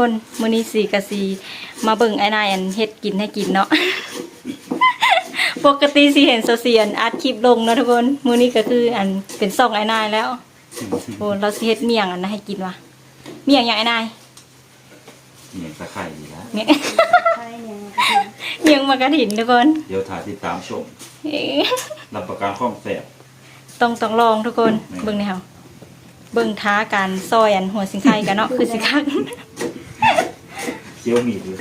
คนมื้อนี้สีกะสีมาเบิ่งไอ้นายอันเฮ็ดกินให้กินเนาะ ปกติสิเห็นโซเชียลอัดคลิปลงเนาะทุกคนมื้อนี้ก็คืออันเป็นซ่องไอ้นายแล้วโอ้เราสิเฮ็ดเมี่ยงอันนั้นให้กินว่ะเมี่ยงอย่างไอ้นายเนี่ยตะไคร่ดีแล้วเมี่ยงใช่เนี่ยเมี่ยงมากระถินทุกคน เดี๋ยวถ่ายติดตามชมเอ๊ะรับประกันความแซ่บต้องต้องลองทุกคนเบิ่งนี่เฮาเบิ่งท้าการซอยอันหัวสิงไข่กันเนาะคือสิคัก เคี้ยวหมีด้วย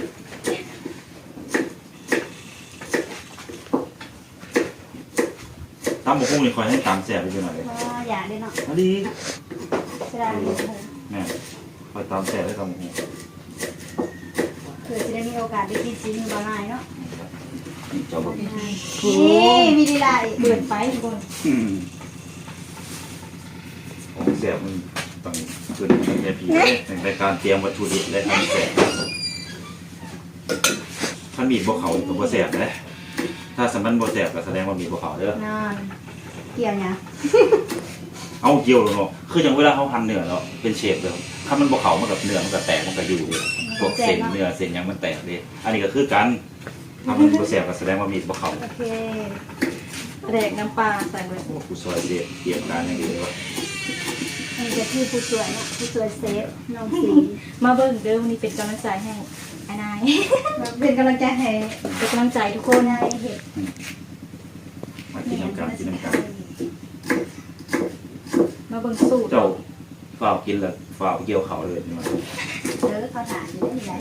ตามหมกหุ้งนี่คอยให้ตามแซ่บไปด้วยหน่อยเลยเพราะอยากได้เนาะอันนี้จะได้เแม่คอยตามแซ่บให้ตามหมกหุ้งผื่อจะได้มีโอกาสได้กินซีมือบาลายเนาะนี่เจ้าบุญนี่มีดีไลท์เปิดไปทุกคนอืมของแซ่บมันต้องขึ้นในผีเลยในการเตรียมวัตถุดิบและทำแซ่บ ถ้ามีบ่เขาก็บ่แซ่บนะถ้าสมันบ่แซ่บก็แสดงว่ามีบ่เขาเด้อ นอนเกี่ยวเนี่ยเอาเกี่ยวลงเนาะคืออย่างเวลาเขาหั่นเนื้อเนาะเป็นเชฟเลยถ้ามันบ่เขามันกับเนื้อมันก็แตกมันก็อยู่เลยพวกเส้นเนื้อเส้นหยังมันแตกเลยอันนี้ก็คือกันถ้ามันบ่แซ่บก็แสดงว่ามีบ่เขาโอเคแดกน้ำปลาใส่เบิดโอ้กูซอยเด็ดเตรียมการอย่างดีเลยวะอันนี้จะคือผู้สวยเนาะผู้สวยเซฟน้องสีมาเบิ่งเด้อวันนี้เป็นกำลังใจให้ ไอ้นาย เป็นกำลังใจให้เป็นกำลังใจทุกคนนายเห็ดมากินน้ำกันกินน้ำกันมาเบิ่งสูตรเจ้าฝ่าวกินแล้วฝ่าวเกี่ยวเขาเลยนี่มันเจอเขาถามอยู่ได้ไหน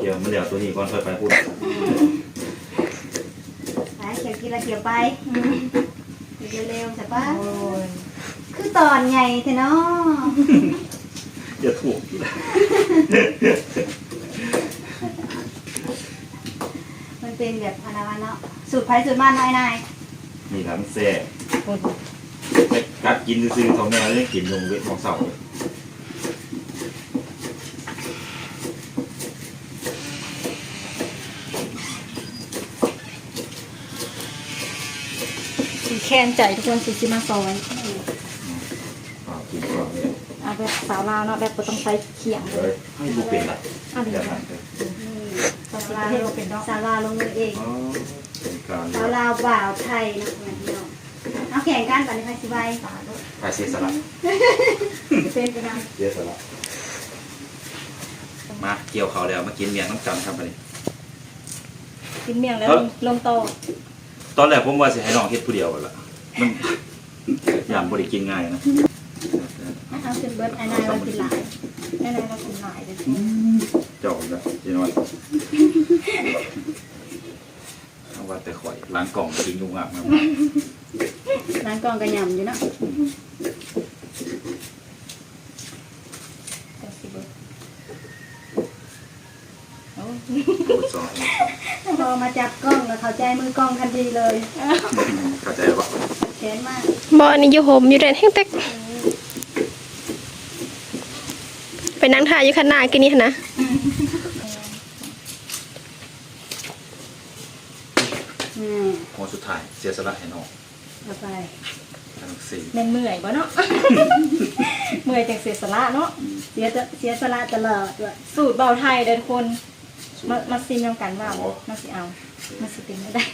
เกี่ยวมันเดี๋ยวตัวนี้ก่อนค่อยไปพูดไปเกี่ยวกินละเกี่ยวไปเกี่ยวเร็วใช่ปะโอ้ยคือตอนไงเทเนาะอย่าถูก มัน เป็นแบบอนาวันเนาะสูตรไผ่สูตรมันนายนายนี่ละมันแซ่บโอ้ยไปกัดกินซื้อๆทองแม่เลยกินลงเวทของเสาเลยสีแค้นใจทุกคนสีชิมาซอยฝ่าวกินก่อนเนี่ยเอาแบบสาวลาวเนาะแบบบ่ต้องใส่เขียงเลเฮ้ยยให้บุเป็นละอันนี้อย่าค่ะทำเลยภา ษาเทศเป็นเนาะสาวลาวลงมือเองอ๋อเป็นการสาวลาวบ่าวไทยนะเหมือนเนาะเอาแข่งกันก่อนเลยไปสิบายถ่ายเสียสละเป็นไปได้เสียสละมาเกี่ยวเขาแล้วมากินเมียงน้ำกันครับไปกินเมี่ยงแล้วลงโตะตอนแรกผมว่าสิให้น้องเฮ็ดผู้เดียวกันละมันยามบริกินง่ายนะเอาขึ้นเบิร์ดไอ้นายวันสิหลายแน่ๆเรากินหลายเลย เจ้าละจีนวันเอาว่าแต่ข่อยล้างกล่องกินยุงอะมาร้านกองกระยำอยู่เนาะแต่สิเบิดโอ้ยโอ้ยสองพอมาจับกล้องแล้วเข้าใจมือกล้องทันทีเลยเข้าใจแล้วปะแค้นมากบออันนี้อยู่โฮมอยู่เด่นแห้งเต็กไปนั่งถ่ายอยู่ข้างหน้ากินนี่หั่นนะ อืม โมสุดท้ายเสียสละให้น้องเอาไปทั้งสี่แม่นเมื่อยบ่เนาะ เมื่อยจากเสียสละเนาะเสียตเสียสละตลอดด้วยสูตรเบาไทยเด้อทุกคนมามาซิมยำกันว่ามาสิเอามาสิเป็นไม่ได้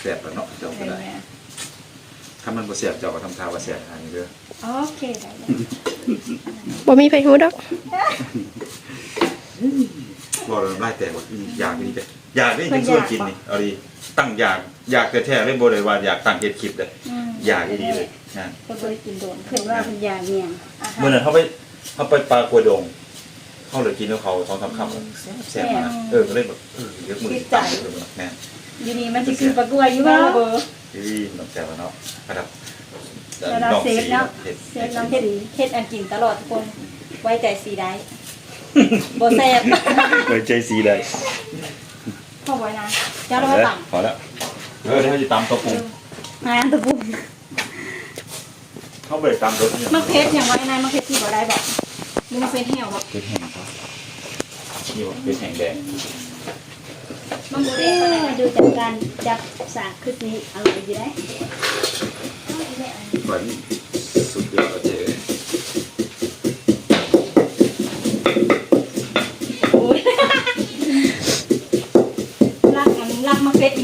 แสบแล้วเนาะเจ้าก็ได้ถ้ามันบ่เสียบเจ้าก็ทำท่าว่าเสียบอันนี้เด้อโอเคได้เลยบ่มีไฟหูดอกบอกเราไล่แต่ว่าอยากนี่แต่อ ยากนี่ยังชวนกินนี่เอาดีตั้งอยากอยากแท้ๆเลยบ่ได้ว่าอยากตั้งเฮ็ดคลิปเลยอืมอยากดีเลยนะก็บ่ได้กินโดนเห็นว่าเป็นยาเงียงอาหารเมื่อนั้นเขาไปเขาไปปลากระดงเขาเลยกินแล้วเขาสองสามคำแซ่บมากเออก็เลยแบบเออเยอะมือตั้งเลยแม่อยู่นี่มันสิกินปลากล้วยอยู่บ้านระเบ้อที่น้องแซ่บเนาะระดับแล้วเราเซฟเนาะเห็ดเซฟน้ำเฮ็ดสีเฮ็ดอันกินตลอดทุกคนไว้ใจสีได้บ่แซ่บไว้ใจสีเลย พอไว้นะเจ้าเรามาตั้งพอแล้วเออเดี๋ยวเขาจะตำตัวปรุงงานตะบุ้งเขาไปตำรสเนี่ยมะเขืออย่างไว้นายมะเขือที่บ่ได้บอกหรือมะเขือแห้วบอกเป็นแห้งครับนี่ว่าเป็นแห้งแดงมะมันเด้ดูจากการจับสากคือสิอร่อยอยู่ได้เหมือนสุดยอดเจ๊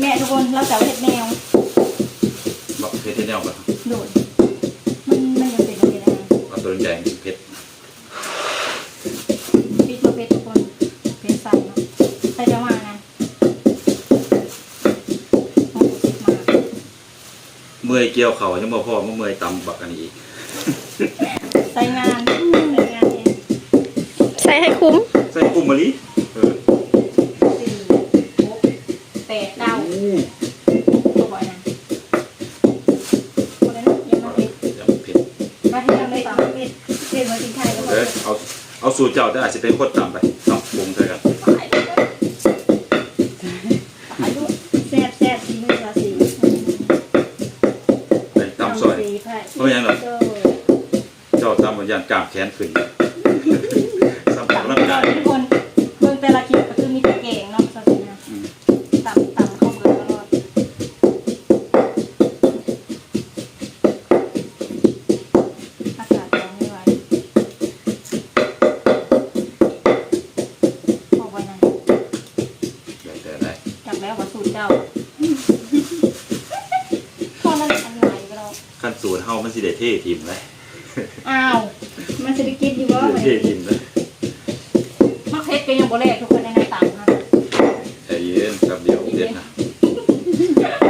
แม่ทุกคนเราจะเพ็ดแนวบอกเพชรแนวแบบโดดมันมันยังเป็นอะไรนะเอาตัวแดงเพชรปิดมาเพ็ดทุกคนเพ็ดใส่เนาะใส่จะมานะโอ้โหสิบมาเมื่อยเกี่ยวเขายังบ่พอเมื่อยตำบักอันนี้อีกใส่งานใส่งานเอง ใส่ให้คุ้ม ใส่กุ้งมะลิ สูตรเจ้าได้อาจจะเป็นคนต่ำไป เขือก็ยังบ่แลกทุกคนในในต่างนะใจเย็นกับเดียวเด็ดนะ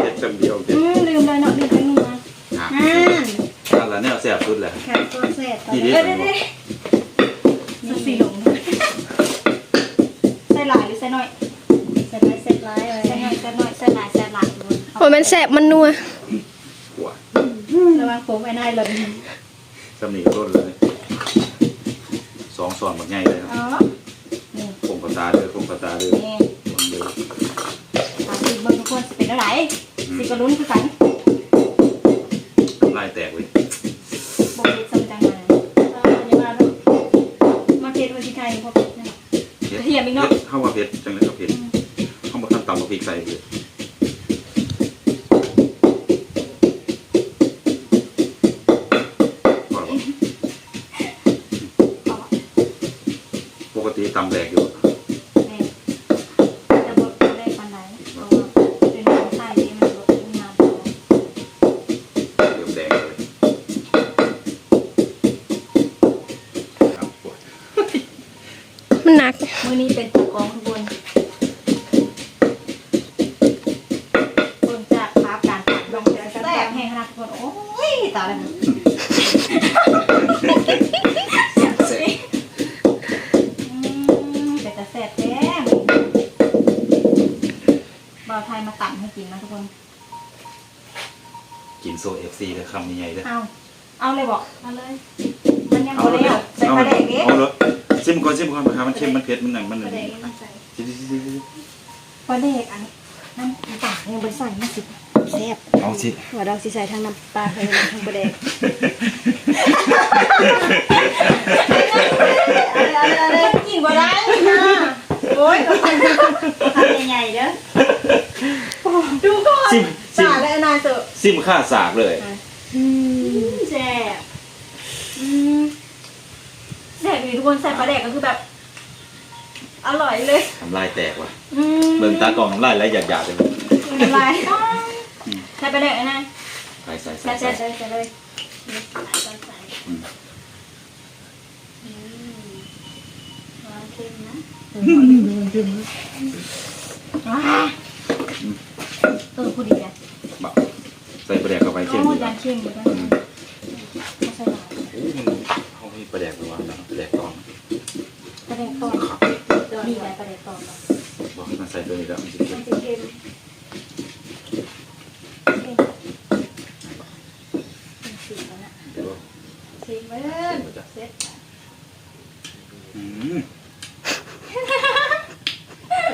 เด็ดกับเดียวเด็ดอืมลืมเลยเนาะลืมไปนู่นมาอะอ่านั่นแหละแนวแซ่บสุดแหละขาดตัวแซ่บตอนนี่นี้ดิเอ้ยเด้เด้สักสี่หลงใส่หลายหรือใส่น้อยเสร็จไรเสร็จไรเลยใส่น้อยใส่น้อยใส่หลายใส่หลายทุกคนว่ามันแสบมันนัวกลัวระวังผมไอ้นายหล่น สำนีก็ลดเลย ผ็ดเข้ามาเผ็ดจังเลยก็เผ็ดเข้ามาขั้นต่ำมาพริกใส่เลยพอแล้วบ่ปกติตำแหลกอยู่ ตายแล้วเสร็จอืมแต่จะแซ่บแท้บ่าวไทยมาตัดให้กินนะทุกคน กินโซเอฟซีเลยคำใหญ่ๆเลยเอาเอาเลยบอกมาเลย มันยังเอาบ่เลยแล้วใส่เอาปลาเลแดยกเด้เอาเลยซิมก่อนซิมก่อนมาหามันเค็มมันเผ็ดมันหนังมันหปนึ่ระงเดี๋ยวมันใส่ปลาแดกอันนั้นปากยังบ่ได้ใส่มาสิ แซ่บเอาสิหัวดอกสีใส่ทั้งน้ำปลาเลยทั้งประเด็กอะไรอะไรกินบ่ได้นะโอ้ยทำใหญ่ๆเด้อดูก่อนซิมซิมสาและนายเถอะซิมข้าสากเลยแซ่บอืมแซ่บอยู่ทุกคนใส่ปลาแดกก็คือแบบ อร่อยเลยทำลายแตกว่ะอืมเบิ่งตากล่องน้ำลายไหลหยาดๆเลยน้ำลาย ใส่ปลาแดกไอ้นายใส่ใส่ใส่ใส่ใส่ใส่ใส่ใส่เลยใส่ใส่อืมหวานเค็มนะว้าเออพูดดีอะบักใส่ปลาแดกเข้าไปโอ้เข้มดียาว่ะนเค็มอยู่ด้วยไม่ใช่หรอโอ้มันเขาให้ปลาแดกไปวางแล้วปลาแดกตอนปลาแดกต้นขับมีอะไรปลาแดกต้นเหรอบอกให้มันใส่ตัวนี้แล้วมันจะเค็มั ม นจะเค็ม สีแล้วนะ เดี๋ยว สีเมื่อ เสร็จอืม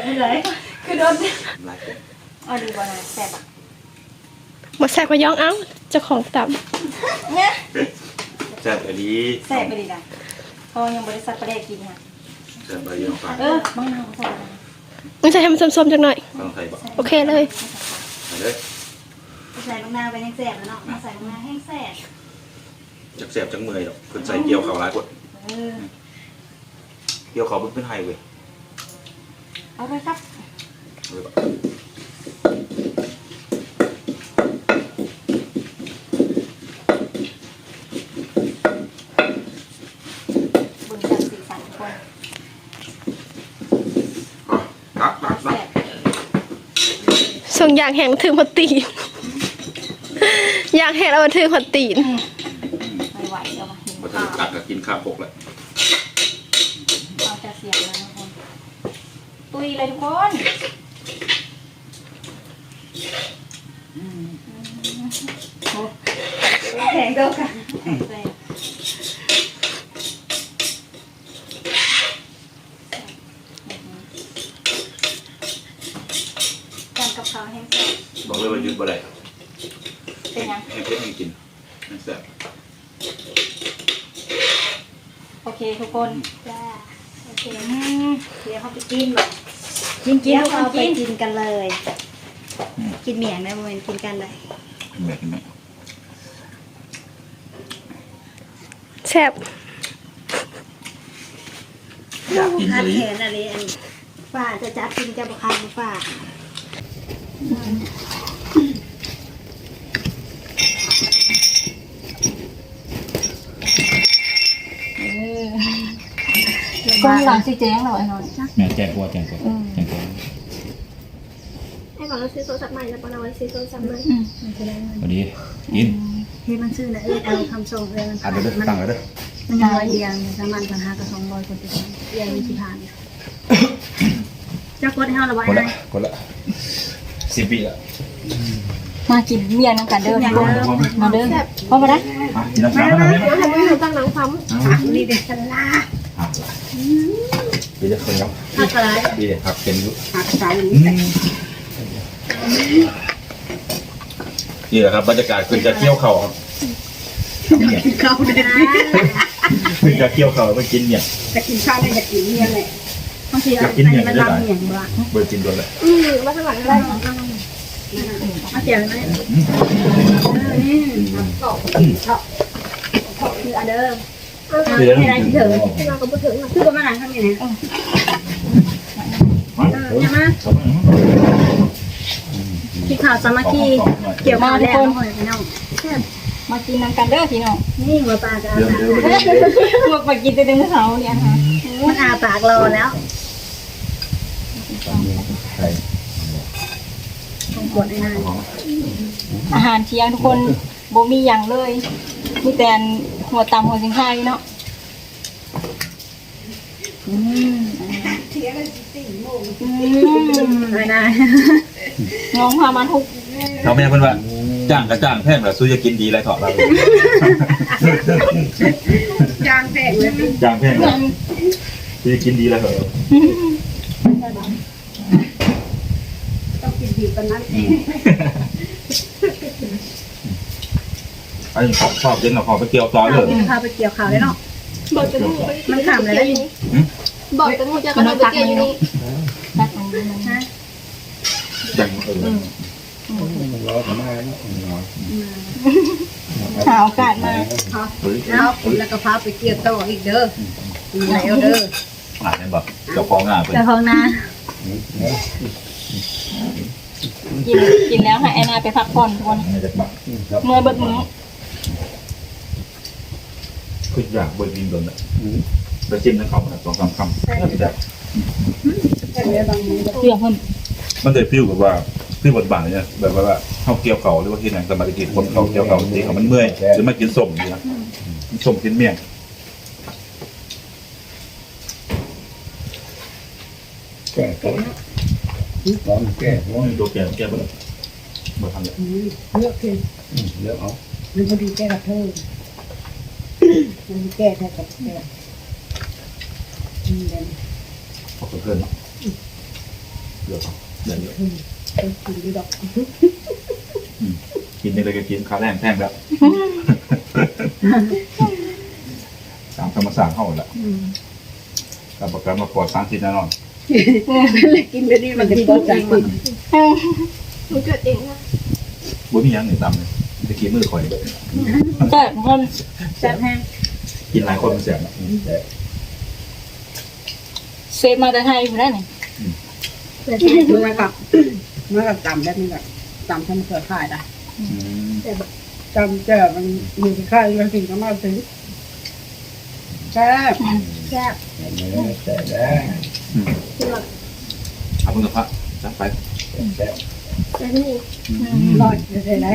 ไม่เลยคือโดนทำลายแตกอ๋อดีกว่านะแซ่บอะมาแสบก็ย่องเอ้าเจ้าของตับเนี่ยแซ่บอันนี้แซ่บไปดีนะพอยังบริษัทประเดกกินค่ะแซ่บไปเยอะฟังเออมังนาวใส่อะไรมันจะให้มันส้มๆจักหน่อยต้องใส่บ่โอเคเลย ใส่เลย ใส่บางนาไปแห้งแสบแล้วเนาะมาใส่บางนาแห้งแสบ จักแสบจังเมื่อยดอกเพิ่นใส่เกี่ยวเขาหลายคนเออเกี่ยวเขาเพิ่นเป็นไห้เว้ยเอาไปครับเอาเลยบ่บนจากสีสันคนอะตักตักแสตักบส่งอยากแห้งถึงพอตีน อยากแห้งแล้วมาถึงพอตีนไม่ ข้าวปกแล้วเอาจะเสียบแล้วนะคน ตุยเลยทุกคนแข็งเด้อค่ะแข็งกันกับข้าวแห้งแซ่บ บอกเลยว่าหยุดบ่ได้ เป็นยัง ให้เพิ่นให้กินให้แซ่บ โอเค ทุกคนจ้าโอเคอืมเดี๋ยวเขาไปกินแบบกินกินเดี๋ยวทุกคเขานไปกินกินกันเลย กินเมียงได้โมเมนกินกันเลยเห็นไหมเห็นไหมแซ่บอยากกินคาเลดยแขนอะไรอันฝ้าจะจับกินจะบุคายฝ้า กล้องหลังสิแจ้งเราไอ้น้อยแม่แจกบัวแจกบัวแจกบัวให้ก่อนเราซื้อโทรศัพท์ใหม่แล้วก็เอาไว้ซื้อโทรศัพท์ใหม่พอดีกินที่มันชื่อนะเออเอาคำส่งเลยมันอัดเลยเด้อตั้งเลยเด้อมันยังร้อยเดียวสามันพันห้ากับสองร้อยคนติดเดียวมีสิผ่านเจ้าโคตรให้เราระบายคนให้ละคนละสิบปีละมากินเมียงน้ำกันเด้อทุกคนมาเด้อพอมาได้อะกินน้ำชาแล้วไหมเดี๋ยวให้ไม่อยู่ตั้งหลังซ้นี่เด็กสลาอะเดี๋ยว จะคนเนาะผักอะไรดีเลยครับเป็นยุผักสายนี่แหละครับบรรยากาศคุณจะเที่ยวเขาครับเนี่ยเข้าเด็ดคุณจะเที่ยวเขาไปกินเนี่ยจะกินข้าวได้จะกินเมียเลยบางทีมันลำเหนียงบ้างเบอร์จินโดนเลยำอืมมาทางหลังได้เอาเสียงไหมนี่ชอบชอบชอบคืออันเดิม เดี๋ยวไม่ได้เถอะที่เราก็พูดถึงคือประมาณนั้นข้างนี้นะใช่ไหมที่ข่าวสามัคคีเกี่ยวกับแล้วหน่อยพี่น้องมากินน้ำกันเด้อพี่น้องนี่หัวปลาจะเดี๋ยวเดี๋ยวเดี๋ยวพวกไปกินแต่เดือนเสาเนี่ยค่ะมันอาปากรอแล้วใช่ต้องกดให้นานอาหารเที่ยงทุกคน บ่มีอย่างเลยมีแต่หัวตำหัวสิงไข่เนาะอืมไม่ได้น้องพามาทุกเขาไม่ใช่เพื่อนว่าจ้างก็จ้างแพงแต่สู้จะกินดีอะไรถอดเราจางแตกเลยจ้างแพงสู้จะกินดีอะไรถอดเราต้องกินดีกว่านั้น ไอ้ขอบขอบเย็นเราขอไปเกี่ยวต่อเลย พาไปเกี่ยวข่าวเลยเนาะ บอกจะพูดมันขำเลยได้ยินบอกจะพูดจะกระโดดไปเกี่ยวอยู่นี่ตักอันนี้มันฮะจังเออหาโอกาสมาเฮ้ยแล้วแล้วก็พาไปเกี่ยวต่ออีกเด้อแล้วเด้ออ่านได้แบบเจ้าของงานเป็นเจ้าของนากินกินแล้วให้ไอ้นายไปพักผ่อนทุกคนไม่ได้บักเมื่อยเบิดมื้อ คืออยากเบิร์ดินโดนอะไปจิ้มน้ำเขาสองสามคำเดี๋ยวบางทีเพื่อเพิ่มมันเลยฟิวแบบว่าฟิวบทบาทเนี่ยแบบว่าเขาเกี่ยวเขาหรือว่าที่ไหนสมัยกินคนเขาเกี่ยวเขาจริงเขามันเมื่อยหรือมากินส้มดีนะส้มกินเมี่ยงแก้ตัวร้อนแก้ร้อนตัวแก่แก่ไปเลยมาทำเลยเลือกคือเดี๋ยวเอามันพอดีแก้กับเธอ มันแก้แค่กับเธออืมเดี๋ยวขอบเพื่อนเนาะเดี๋ยวเดี๋ยวเป็นกินดีดอกกินนี่เลยก็กินข้าวแรงแท่งแล้วตามธรรมศาสตร์เข้าหมดแล้วอืมการประกันมาปลอดสารพิษแน่นอนกินไปนี่มันจะปวดใจมันมันเกิดเองนะบ่มีหยังหนึ่งตำเลย ตะกี้มือข่อยแต่คนแซ่บแห้งกินหลายคนมันแสบนะเซฟมาแต่ไทยอยู่ได้ไหนมันมากับมันกับตำแบบนี้แบบตำทำเสือขายได้อืมจำเจอมันมีค่ามันสิ่งก็มาถึงแซ่บแซ่บแต่ได้เอาเพิ่งกับพระจับไปแต่แต่นี่ลอยจะได้ไหน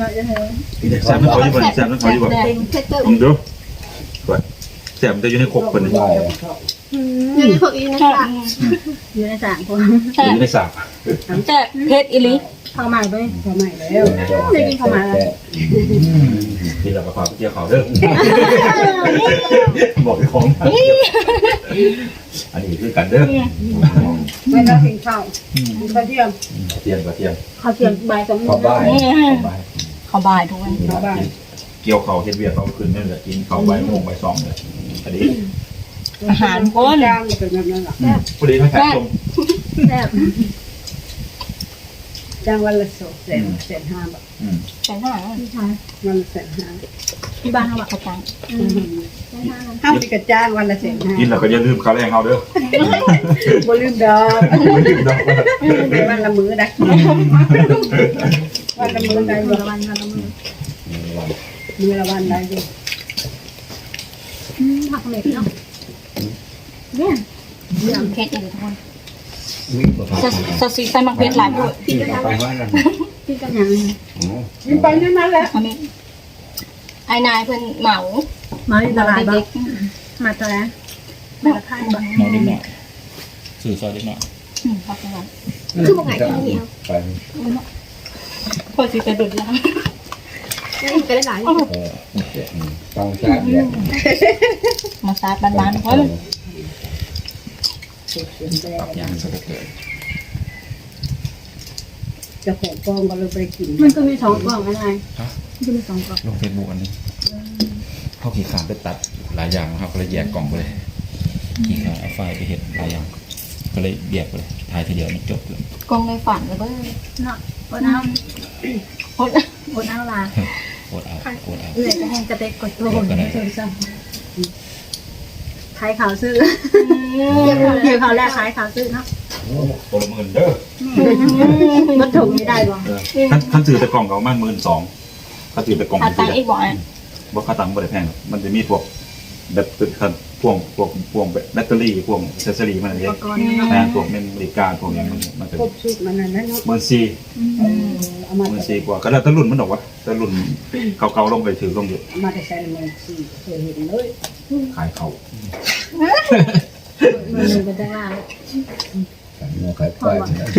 ลอยจะได้แสบนั่นเขาอยู่บนแสบนั่ขออยู่บนเป็นเพชรเติมผมดู แสบมันจะอยู่ในครกคนนึงได้อยู่ในพวกอีนะแต่คะอยู่ในสามคนอยู่ในสาบแต่เพชรอิลิเข้ามาด้วยเข้ามาแล้วได้กินเข้ามาแล้วกินแล้วก็ความเกี่ยวเขาเด้อบอกให้ของอันนี้คือกันเด้อไม่ต้องกินข้าวข้าวเทียมเทียมกับเทียมข้าวเทียมใบสองขอบ้ายขอบ้ายเขาบายทุกวันข้าวบ้านเกี่ยวเขาเฮ็ดเวียกเขาคืนนั่นแหละกินเขาใบโมงใบสองเลยอันนี้อาหารคนจ้างเป็นแบบนั้นหรอผู้ใดมาขายตรงแซ่บจ้างวันละสองแสนแสนห้าบาทอืมแต่หน้าวันละแสนห้าที่บ้านเขาบอกเขาจังข้าวที่กระจ้างวันละแสนห้ากินแล้วก็อย่าลืมเขาแรงเขาเด้อบ่ลืมดอกไม่ลืมดอกว่าวันละมื้อนะวันละมื้อได้วันละวันวันละมื้อ มื้อละวันได้อยู่ผักเม็ดเนาะเพชรอิลิทุกคนวิ่งมาจะจะซีใส่มักเพชรหลายด้วยที่ไปว่านั่นที่กันยังกินไปนั่นนั่นแหละอันนี้ไอ้นายเพิ่นเหมามาที่ตลาดบ่เด็กมาตลาดๆมาทานบ้างน้อยนิดหน่อยสื่อซอยนิดหน่อยอืมครับทุกวันคือบอกไงที่นี่เอาไปพอสิจะดุดแล้ว แล้วอีกก็ได้หลายเออฟังชาติเนี่ยมาซาดบ้านๆทุกคนย่างสักเกิดจะของกองก็เลยไปกินมันก็มีสองกล่องอะไรมันก็มีสองกล่องลงเฟซบุ๊กอันนี้เขาขี่ขาไปตัดหลายอย่างนะครับก็เลยแยกกล่องไปเลยขี่ขาเอาไฟไปเห็ดหลายอย่าง ก็เลยแยกไปเลยถ่ายทีเดียวมันจบเลยกองในฝันเลยเบ้อเนาะอดเอาโค ตรอดเอาล่ะโอดเอาโอดเอาเอื่อยจะแห้งกระเตกกดโตนเชิญซ้ำขายข่าวซื้อเกี่ยวข่าวแรกขายข่าวซื้อเนาะตัวละหมื่นเด้อมันถูกไม่ได้บ่ท่านท่านซื้อแต่กล่องเขามันหมื่นสองเขาซื้อแต่กล่องอามันตัซื้งออีกบ่อยว่าค่าตังค์บ่ได้แพงหรอกมันจะมีพวก แบบตึกคันพวงพวกพวงแบตเตอรี่พวงเซสซอรี่มันอะไรอุปกรณ์เนาะแพงพวกเมมโมรี่การ์ดพวกนี้มันมันจะครบชุดมันนั่นนะเนาะหมื่นสี่เอามาหมื่นสี่กว่าก็แล้วแต่รุ่นมันดอกวะแต่รุ่นเก่าๆลงไปถือลงอยู่เอามาแต่ใส่เงินสี่เคยเห็นเลยขายเขามันเลยเป็นได้ว่าเนื้อไข่ไป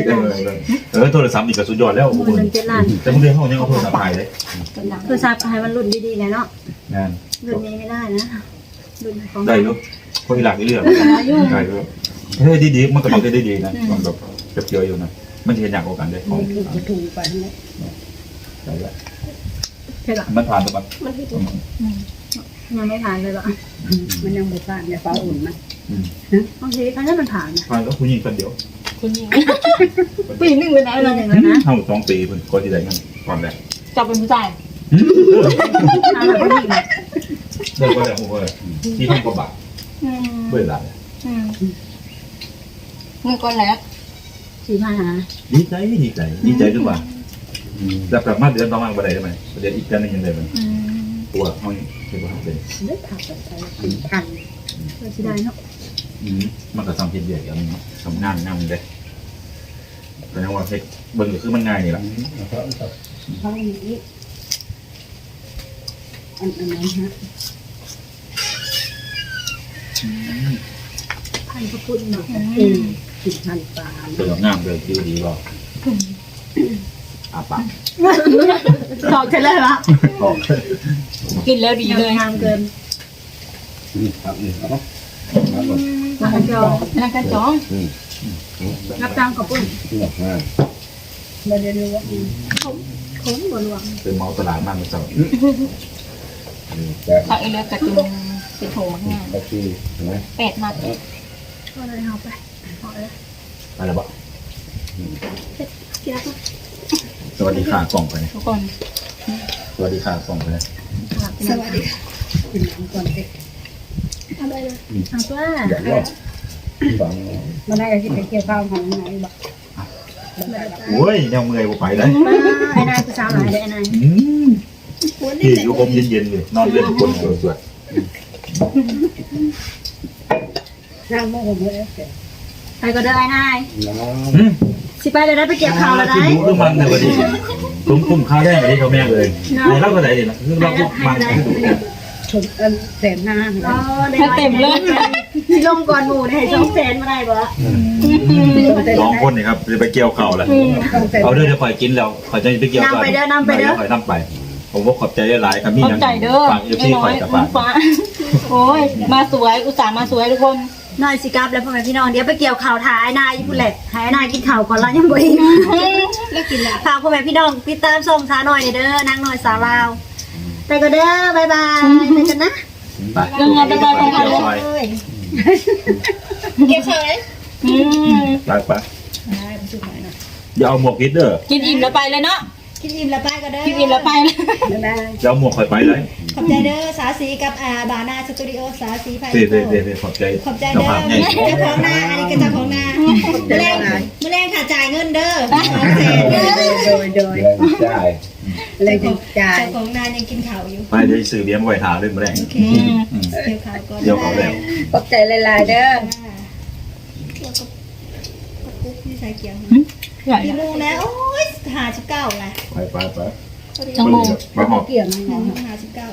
เออเออโทรศัพท์นี่ก็สุดยอดแล้วมันเป็นเจ็ดล้านแต่มึงเรียนเขายังเอาโทรศัพท์ถ่ายเลยโทรศัพท์ให้มันรุ่นดีๆนะเนาะงานรุ่นนี้ไม่ได้นะ รุ่นของได้ลูกคนอีหลักอีเรื่องได้ลูกเฮ้ยดีๆมันก็บอกได้ดีๆนะมันแบบเจียวๆอยู่นะมันจะเห็นอย่างกว่ากันเลยของมันถูกไปนะได้ละใช่หรอมันผ่านแต่มันมันผิดยังไม่ผ่านเลยหรอมันยังไม่ผ่านเนี่ยฟ้าอุ่นมันอืมบางทีครั้งนั้นมันผ่านนะผ่านก็ผู้หญิงคนเดียวคุณยิงปีหนึ่งเลยนะปีหนึ่งแล้วนะเท่าสองปีเพิ่นก็ที่ได้เงินก่อนแรกจับเป็นผู้ชาย ทางแบบนี้นะเลิกก็ได้โอ้โหที่พันกว่าบาทอืมเบื่อหลายอืมเงินก้อนแรกสี่พันหาดีใจดีใจดีใจทุกวันแล้วกลับมาเดือนต่อมาบ่ได้ได้ไหมเดือนอีกเดือนหนึงยังได้ไหมอืมตัวเขาเป็นว่าเป็นเลือดผักแบบใส่พันเพื่อที่ได้เนาะอืมมันก็ทำเพียงเดียวอย่างนี้ทำงานงานเลยแต่ยังว่าเฮ็ดเบิ่งก็คือมันง่ายนี่ล่ะเพราะอย่างนี้อันอันนั้นฮะ พันพระพุทธเนาะอืมสิบพันปลาเป็นงามเลยคือดีบ่อาปากตอบใช่เลยละออกกินแล้วดีเลยงามเกินครับนี่เอาครับผมมาขันจองนั่นกันจ้องรับจ้างขอบคุณเนื้อห้ามาเรียนรู้ว่าคุ้มบนหวังเป็นเมาตลาดมากเลยเจ้าแต่ผักอีเลือกกระจุง เป็นโถมากงานตะกี้นะแปดมัดก็เลยเอาไปเอาเลยอะไรบ้างที่รักสวัสดีค่ะกล่องไปเลยทุกคนสวัสดีค่ะกล่องไปเลยสวัสดีค่ะกินน้ำก่อนสิเอาไปเลยเอาไปอยากลองฟังมันได้ที่ไปเกี่ยวข้าวของไหนบอกโอ้ยแนวเมื่อยบ่ไปเลยไอ้นายกูสาวหลายเลยไอ้นายอืมพี่อยู่คมเย็นๆเลยนอนเล่นคนสวย นั่งโมโหเลยไปก็ได้ไอ้นายๆอืมสิไปเลยได้ไปเกี่ยวข้าวแล้วได้ที่รู้เรื่องมันในวันนี้คุ้มคุ้มค่าแรกวันนี้เขาแม่เลยไหนเล่าก็ไหนดีนะคือเราก็มันที่ดูเนี่ยชมเออเต็มหน้าเต็มเลยที่ลงก่อนหมูให้สองแสนมาได้บ่สองคนนี่ครับจะไปเกี่ยวเข่าแหละเอาเด้อเดี๋ยวคอยกินแล้วคอยจะไปเกี่ยวก่อนคอยนำไป ผมว่าขอบใจหลายๆครับมีขอบยังใจเด้อฝากเอฟซีคอยกับฝากฟ้าโอ้ย มาสวยอุตส่าห์มาสวยทุกคนนายสิกลับแล้วพ่อแม่พี่น้องเดี๋ยวไปเกี่ยวข่าวถ่ายนายพูดแหละถ่ายนายกินข่าวก่อนแล้วยังบ่อิ่มแล้วกินแล้วฝากพ่อแม่พี่น้องติดตามส่งสาหน่อยเด้อนางหน่อยสาวลาวไปก็เด้อบายบายไปกันนะ ไปเรื่องงานไปไปไปไปเกี่ยวซอยเกี่ยวข่าวเลยอืมไปไปอย่าเอาหมวกพิษเด้อ กินอิ่มแล้วไปเลยเนาะ กินอิ่มแล้วไปก็เด้อกินอิ่มแล้วไปเลยอย่าเอาหมวกคอยไปเลยขอบใจเด้อสาสีกับอ่าบานาสตูดิโอสาสีไพเด้เด้เด้เด้ขอบใจขอบใจเจ้าเด้อภาพไงเจ้าของนาอันนี้ก็เจ้าของนาเมื่อแรงเมื่อแรงค่ะจ่ายเงินเด้อสองแสนเด้อโดยโดยใช่เลยจะจ่ายเจ้าของนายังกินข่าวอยู่ไปได้ซื้อเลี้ยงไว้ทาเล่นมาแรงโอเคเกี่ยวข่าวก่อนเดี๋ยวเขาแล้วขอบใจหลายๆเด้อ เกี่ยวกับกุ๊กที่ ใส่เกี่ยวใหญ่กี่โมงแล้วโอ้ยหาสิบเก้าไงไปไปไปจังโมง ไปหอบเกี่ยวไหมหาสิบเก้า